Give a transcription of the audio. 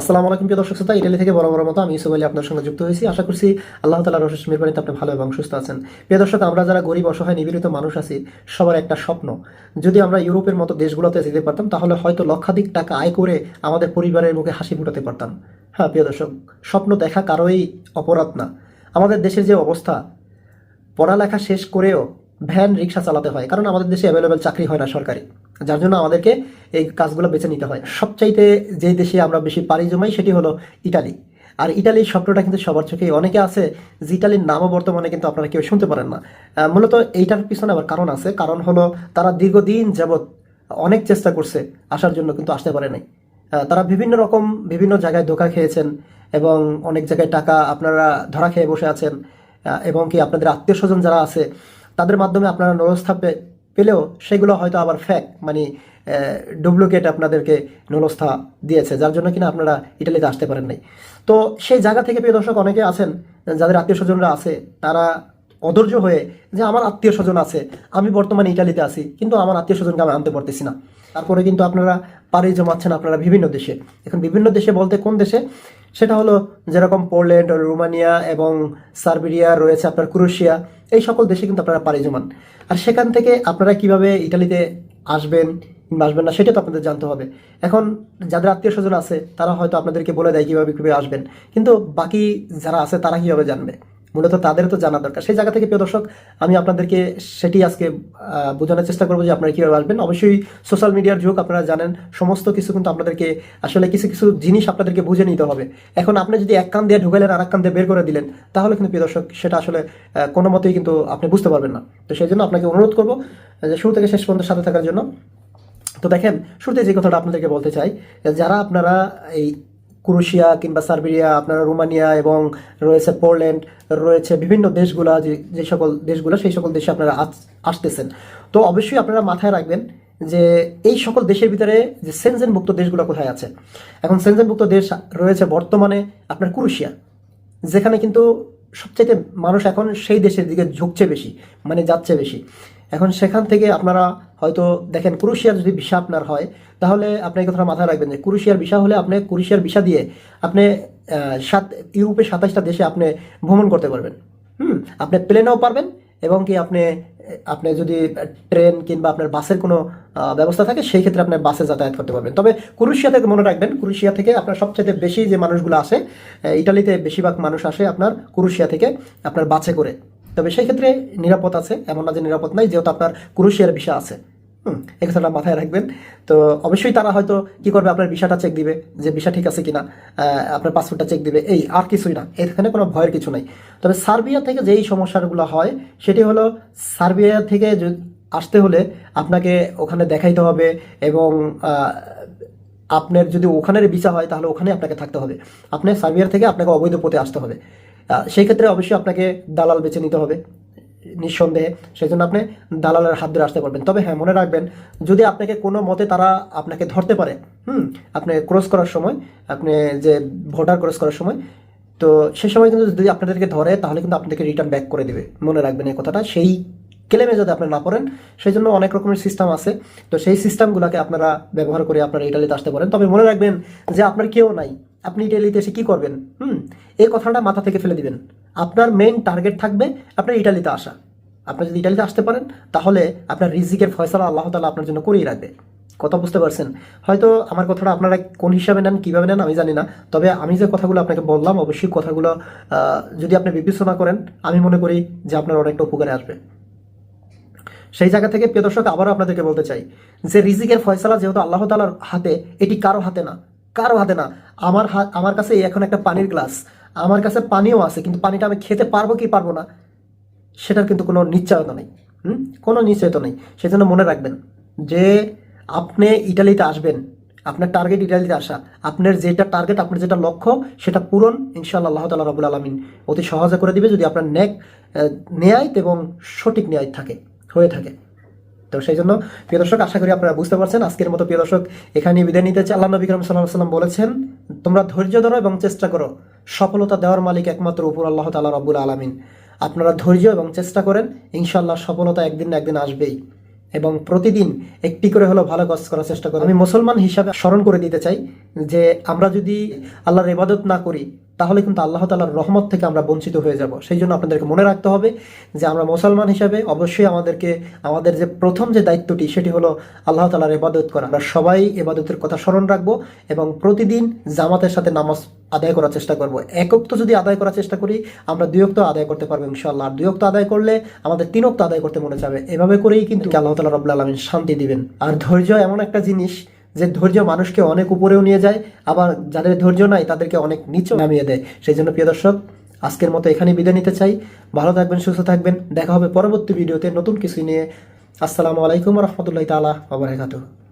আসসালামু আলাইকুম প্রিয় দর্শক শ্রোতা, ইটালি থেকে বড় বড় মতো আমি ইউসুফ আলী আপনার সঙ্গে যুক্ত হয়েছি। আশা করছি আল্লাহ তালার রসেস মেহরবানিতে আপনি ভালো এবং সুস্থ আছেন। প্রিয় দর্শক, আমরা যারা গরিব, অসহায়, নিপীড়িত মানুষ আছি, সবার একটা স্বপ্ন, যদি আমরা ইউরোপের মতো দেশগুলোতে যেতে পারতাম, তাহলে হয়তো লক্ষাধিক টাকা আয় করে আমাদের পরিবারের মুখে হাসি ফুটাতে পারতাম। হ্যাঁ প্রিয় দর্শক, স্বপ্ন দেখা কারোই অপরাধ না। আমাদের দেশের যে অবস্থা, পড়ালেখা শেষ করেও ভ্যান রিক্সা চালাতে হয়, কারণ আমাদের দেশে অ্যাভেলেবেল চাকরি হয় না সরকারি। যার জন্য আমাদেরকে এই কাজগুলো বেছে নিতে হয়। সবচাইতে যে দেশে আমরা বেশি পাড়ি জমাই সেটি হলো ইটালি। আর ইটালির স্বপ্নটা কিন্তু সবার চোখেই অনেকে আছে, যে ইটালির নামও বর্তমানে কিন্তু আপনারা কেউ শুনতে পারেন না। মূলত এইটার পিছনে আবার কারণ আছে। কারণ হলো তারা দীর্ঘদিন যাবৎ অনেক চেষ্টা করছে আসার জন্য কিন্তু আসতে পারে নাই। তারা বিভিন্ন রকম বিভিন্ন জায়গায় ধোকা খেয়েছেন এবং অনেক জায়গায় টাকা আপনারা ধরা খেয়ে বসে আছেন। এবং কি আপনাদের আত্মীয় স্বজন যারা আছে, তাদের মাধ্যমে আপনারা নরস্থা পে- পেলেও সেগুলো হয়তো আবার ফ্যাক মানে ডুপ্লিকেট আপনাদেরকে নলস্থা দিয়েছে, যার জন্য কিনা আপনারা ইটালিতে আসতে পারেন নাই। তো সেই জায়গা থেকে প্রিয় দর্শক অনেকে আছেন, যাদের আত্মীয় স্বজনরা আছে, তারা অধৈর্য হয়ে যে আমার আত্মীয় স্বজন আছে, আমি বর্তমানে ইটালিতে আছি, কিন্তু আমার আত্মীয় স্বজনকে আমি আনতে পারতেছি না। তারপরে কিন্তু আপনারা পাড়ি জমাচ্ছেন আপনারা বিভিন্ন দেশে। এখন বিভিন্ন দেশে বলতে কোন দেশে? সেটা হলো যেরকম পোল্যান্ড, রোমানিয়া এবং সার্বিরিয়া রয়েছে আপনার ক্রোয়েশিয়া এই সকল দেশে কিন্তু আপনারা পাড়ি জমান। আর সেখান থেকে আপনারা কীভাবে ইটালিতে আসবেন আসবেন না, সেটা তো আপনাদের জানতে হবে। এখন যাদের আত্মীয় স্বজন আছে, তারা হয়তো আপনাদেরকে বলে দেয় কীভাবে কীভাবে আসবেন। কিন্তু বাকি যারা আছে, তারা কীভাবে জানবে? মূলত তাদের তো জানা দরকার। সেই জায়গা থেকে, প্রিয় দর্শক, আমি আপনাদেরকে সেটি আজকে বোঝানোর চেষ্টা করব যে আপনারা কীভাবে আসবেন। অবশ্যই সোশ্যাল মিডিয়ার যুগ, আপনারা জানেন, সমস্ত কিছু কিন্তু আপনাদেরকে, আসলে কিছু কিছু জিনিস আপনাদেরকে বুঝে নিতে হবে। এখন আপনি যদি এক কান দিয়ে ঢুকাইলেন আর এক কান দিয়ে বের করে দিলেন, তাহলে কিন্তু, প্রিয় দর্শক, সেটা আসলে কোনো মতেই কিন্তু আপনি বুঝতে পারবেন না। তো সেই জন্য আপনাকে অনুরোধ করব যে শুরু থেকে শেষ পর্যন্ত সাথে থাকার জন্য। তো দেখেন, শুরুতে যে কথাটা আপনাদেরকে বলতে চাই, যারা আপনারা এই ক্রোয়েশিয়া কিংবা সার্বিয়া, আপনারা রোমানিয়া এবং রয়েছে পোল্যান্ড, রয়েছে বিভিন্ন দেশগুলা যে যে সকল দেশগুলো, সেই সকল দেশে আপনারা আস- আসতেছেন। তো অবশ্যই আপনারা মাথায় রাখবেন যে এই সকল দেশের ভিতরে যে সেনজেনভুক্ত দেশগুলো কোথায় আছে। এখন সেনজেনভুক্ত দেশ রয়েছে বর্তমানে আপনার ক্রোয়েশিয়া যেখানে কিন্তু সবচেয়ে মানুষ এখন সেই দেশের দিকে ঝুঁকছে বেশি মানে যাচ্ছে বেশি। এখন সেখান থেকে আপনারা হয়তো দেখেন ক্রুশিয়ার যদি ভিসা আপনার হয়, তাহলে আপনি এই কথাটা মাথায় রাখবেন যে ক্রুশিয়ার ভিসা হলে আপনি ক্রুশিয়ার ভিসা দিয়ে আপনি সাত ইউরোপের সাতাশটা দেশে আপনি ভ্রমণ করতে পারবেন। হুম, আপনি প্লেনেও পারবেন এবং কি আপনি আপনি যদি ট্রেন কিংবা আপনার বাসের কোনো ব্যবস্থা থাকে, সেই ক্ষেত্রে আপনি বাসে যাতায়াত করতে পারবেন। তবে ক্রুশিয়া থেকে মনে রাখবেন, ক্রুশিয়া থেকে আপনার সবচেয়ে বেশি যে মানুষগুলো আসে ইটালিতে বেশিরভাগ মানুষ আসে আপনার ক্রুশিয়া থেকে আপনার বাসে করে। তবে সেই ক্ষেত্রে নিরাপদ আছে, এমন না যে নিরাপদ নাই, যেহেতু আপনার ক্রুশিয়ার ভিসা আছে। হুম, এই কথাটা মাথায় রাখবেন। তো অবশ্যই তারা হয়তো কি করবে, আপনার ভিসাটা চেক দিবে যে ভিসা ঠিক আছে কিনা আপনার পাসপোর্টটা চেক দিবে, এই আর কিছুই না। এখানে কোনো ভয়ের কিছু নাই। তবে সার্বিয়া থেকে যেই সমস্যাগুলো হয়, সেটি হলো সার্বিয়া থেকে আসতে হলে আপনাকে ওখানে দেখাইতে হবে এবং আপনার যদি ওখানের ভিসা হয়, তাহলে ওখানে আপনাকে থাকতে হবে। আপনার সার্বিয়ার থেকে আপনাকে অবৈধ পথে আসতে হবে। সেই ক্ষেত্রে অবশ্যই আপনাকে দালাল বেছে নিতে হবে, নিঃসন্দেহে। সেই জন্য আপনি দালালের হাত ধরে আসতে পারবেন। তবে হ্যাঁ মনে রাখবেন, যদি আপনাকে কোনো মতে তারা আপনাকে ধরতে পারে, হুম, আপনি ক্রস করার সময়, আপনি যে ভোটার ক্রস করার সময়, তো সে সময় কিন্তু যদি আপনাদেরকে ধরে, তাহলে কিন্তু আপনাদেরকে রিটার্ন ব্যাক করে দেবে। মনে রাখবেন এই কথাটা। সেই ক্লেমে যদি আপনি না পড়েন সেই জন্য অনেক রকমের সিস্টেম আছে। তো সেই সিস্টেমগুলোকে আপনারা ব্যবহার করে আপনারা ইটালিতে আসতে পারেন। তবে মনে রাখবেন যে আপনার কেউ নাই। আপনি ইটালিতে এসে কী করবেন? হুম এই কথাটা মাথা থেকে ফেলে দিবেন। আপনার মেইন টার্গেট থাকবে আপনার ইটালিতে আসা। আপনি যদি ইটালিতে আসতে পারেন, তাহলে আপনার রিজিকের ফয়সালা আল্লাহ তালা আপনার জন্য করেই রাখবে। কথা বুঝতে পারছেন? হয়তো আমার কথাটা আপনারা কোন হিসাবে নেন, কীভাবে নেন, আমি জানি না। তবে আমি যে কথাগুলো আপনাকে বললাম, অবশ্যই কথাগুলো যদি আপনি বিবেচনা করেন, আমি মনে করি যে আপনার অনেকটা উপকারে আসবে। সেই জায়গা থেকে প্রিয় দর্শক, আবারও আপনাদেরকে বলতে চাই যে রিজিকের ফয়সালা যেহেতু আল্লাহ তালার হাতে, এটি কারও হাতে না। কারও হাতে না। আমার হাত আমার কাছে এখন একটা পানির গ্লাস। আমার কাছে পানিও আছে, কিন্তু পানিটা আমি খেতে পারব কি পারব না, সেটার কিন্তু কোনো নিশ্চয়তা নেই। হুম? কোনো নিশ্চয়তা নেই। সেজন্য মনে রাখবেন যে আপনি ইটালিতে আসবেন, আপনার টার্গেট ইটালিতে আসা, আপনার যেটা টার্গেট আপনার যেটা লক্ষ্য, সেটা পূরণ ইনশাআল্লাহ আল্লাহ তালা রবুল আলমিন অতি সহজে করে দিবে যদি আপনার ন্যাক ন্যায় এবং সঠিক ন্যায় থাকে, হয়ে থাকে। তো সেই জন্য প্রিয় দর্শক, আশা করি আপনারা বুঝতে পারছেন। আজকের মতো প্রিয় দর্শক, এখানে বিদায় নিতে আল্লাহ নবী করিম সাল্লাহ সাল্লাম বলেছেন, তোমরা ধৈর্য ধরো এবং চেষ্টা করো। সফলতা দেওয়ার মালিক একমাত্র উপর আল্লাহ তালা রব্বুল আলমিন। আপনারা ধৈর্য এবং চেষ্টা করেন ইনশাল্লাহ সফলতা একদিন না একদিন আসবেই। এবং প্রতিদিন একটি করে হলো ভালো কাজ করার চেষ্টা করব আমি মুসলমান হিসাবে স্মরণ করে দিতে চাই যে, আমরা যদি আল্লাহর ইবাদত না করি তাহলে কিন্তু আল্লাহ তালার রহমত থেকে আমরা বঞ্চিত হয়ে যাব। সেই জন্য আপনাদেরকে মনে রাখতে হবে যে আমরা মুসলমান হিসাবে অবশ্যই আমাদেরকে, আমাদের যে প্রথম যে দায়িত্বটি সেটি হলো আল্লাহ তালার ইবাদত করা। আমরা সবাই এবাদতের কথা স্মরণ রাখব এবং প্রতিদিন জামাতের সাথে নামাজ আদায় করার চেষ্টা করব। একক তো যদি আদায় করার চেষ্টা করি, আমরা দুইক্ত আদায় করতে পারব ইনশাল্লাহ আর দুইক্ত আদায় করলে আমাদের তিনক্ত আদায় করতে মনে যাবে এভাবে করেই কিন্তু আল্লাহ তালা রব্লা আলমিন শান্তি দিবেন। আর ধৈর্য এমন একটা জিনিস যে ধৈর্য মানুষকে অনেক উপরেও নিয়ে যায়, আবার যাদের ধৈর্য নাই তাদেরকে অনেক নিচেও নামিয়ে দেয়। সেই জন্য প্রিয় দর্শক, আজকের মতো এখানে বিদায় নিতে চাই। ভালো থাকবেন, সুস্থ থাকবেন। দেখা হবে পরবর্তী ভিডিওতে নতুন কিছু নিয়ে। আসসালামু আলাইকুম রহমতুল্লাহ তালা আবরাকাতুহ